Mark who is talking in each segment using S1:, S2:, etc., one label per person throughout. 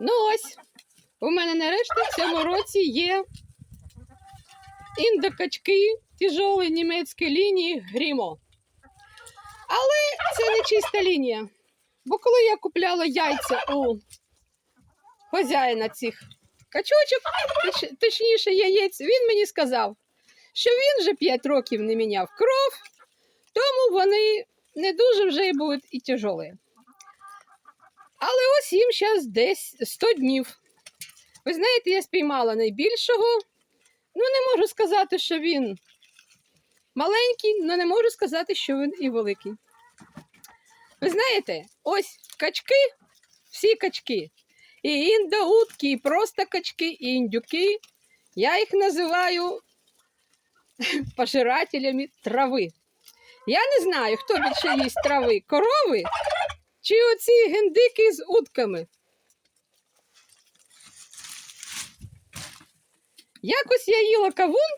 S1: Ну ось, у мене нарешті в цьому році є індокачки тяжолої німецької лінії Грімо. Але це не чиста лінія. Бо коли я купляла яйця у хазяїна цих качочок, точ- точніше яєць, він мені сказав, що він вже 5 років не міняв кров, тому вони не дуже вже будуть і тяжолі. Але ось їм зараз десь 100 днів. Ви знаєте, я спіймала найбільшого. Ну, не можу сказати, що він маленький, але не можу сказати, що він і великий. Ви знаєте, ось качки, всі качки, і індоутки, і просто качки, і індюки. Я їх називаю пожирателями трави. Я не знаю, хто більше їсть трави, корови чи оці гендики з утками. Якось я їла кавун,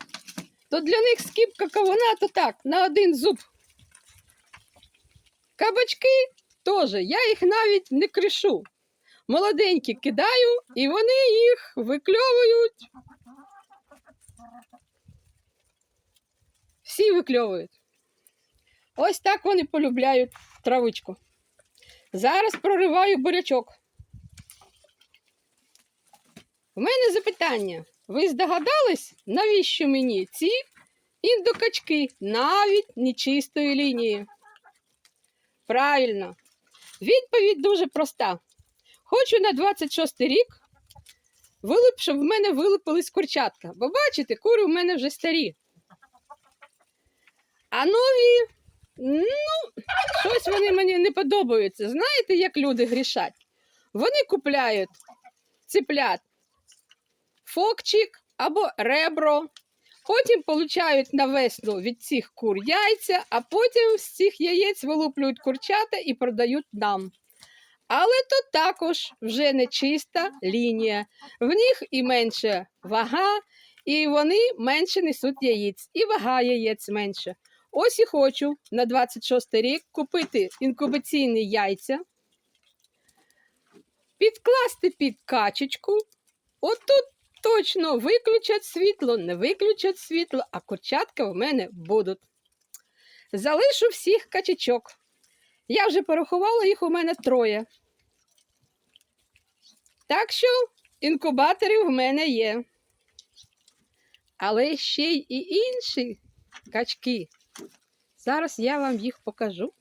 S1: то для них скіпка кавуна то так, на один зуб. Кабачки теж, я їх навіть не кришу. Молоденькі кидаю, і вони їх викльовують. Всі викльовують. Ось так вони полюбляють травичку. Зараз прориваю бурячок. У мене запитання. Ви здогадались, навіщо мені ці індокачки навіть нечистої лінії? Правильно. Відповідь дуже проста. Хочу на 26 рік, вилип, щоб в мене вилупились курчатка. Бо бачите, кури в мене вже старі. А нові, ну, щось вони мені не подобаються. Знаєте, як люди грішать? Вони купляють циплят фокчик або ребро. Потім получають на весну від цих кур яйця, а потім з цих яєць вилуплюють курчата і продають нам. Але то також вже не чиста лінія. В них і менше вага, і вони менше несуть яєць, і вага яєць менше. Ось і хочу на 26 рік купити інкубаційні яйця, підкласти під качечку. Отут точно виключать світло, не виключать світло, а курчатка в мене будуть. Залишу всіх качечок. Я вже порахувала їх у мене троє. Так що інкубаторів в мене є. Але ще й інші качки. Зараз я вам їх покажу.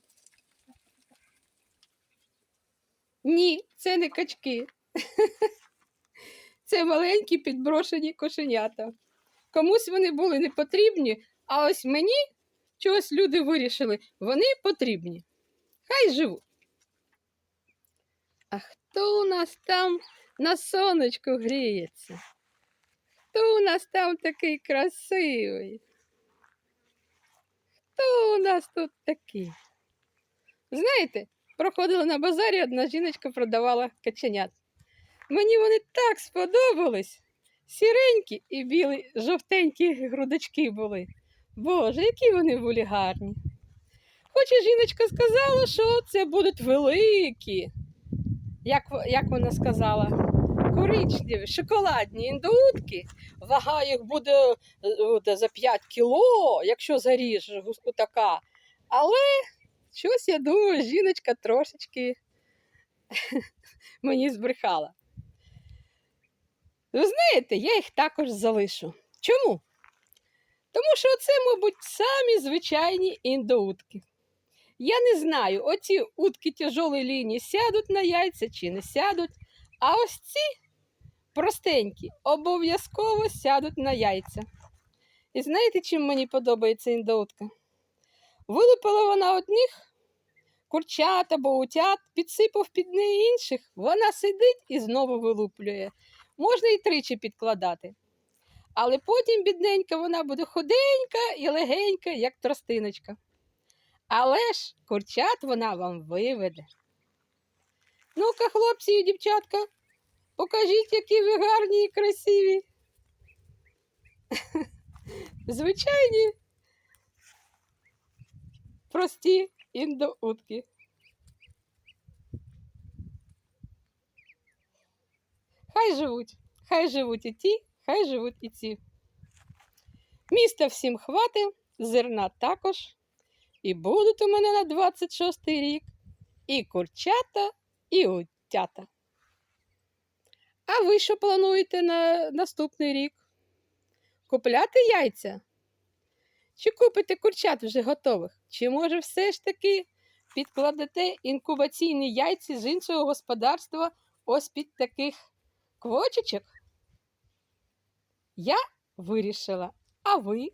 S1: Ні, це не качки. Це маленькі підброшені кошенята. Комусь вони були не потрібні, а ось мені чогось люди вирішили, вони потрібні. Хай живуть. А хто у нас там на сонечку гріється? Хто у нас там такий красивий? Хто у нас тут такий? Знаєте, проходила на базарі, одна жіночка продавала каченят. Мені вони так сподобались. Сіренькі і білі, жовтенькі грудочки були. Боже, які вони були гарні. Хоч і жіночка сказала, що це будуть великі, як, як вона сказала, коричневі, шоколадні індоутки. Вага їх буде е, за 5 кіло, якщо заріж гус- така. Але щось, я думаю, жіночка трошечки мені збрехала. Ви знаєте, я їх також залишу. Чому? Тому що це, мабуть, самі звичайні індоутки. Я не знаю, оці утки тяжолої лінії сядуть на яйця чи не сядуть, а ось ці простенькі обов'язково сядуть на яйця. І знаєте, чим мені подобається індоутка? Вилупила вона одних курчат або утят, підсипав під неї інших, вона сидить і знову вилуплює. Можна і тричі підкладати. Але потім, бідненька, вона буде худенька і легенька, як тростиночка. Але ж курчат вона вам виведе. Ну-ка, хлопці і дівчатка, покажіть, які ви гарні і красиві. Звичайні, прості індоутки. Хай живуть, хай живуть і ті, хай живуть і ці. Міста всім хвати, зерна також. І будуть у мене на 26-й рік і курчата, і утята. А ви що плануєте на наступний рік? Купляти яйця? Чи купите курчат вже готових? Чи може все ж таки підкладете інкубаційні яйці з іншого господарства ось під таких квочечок? Я вирішила. А ви?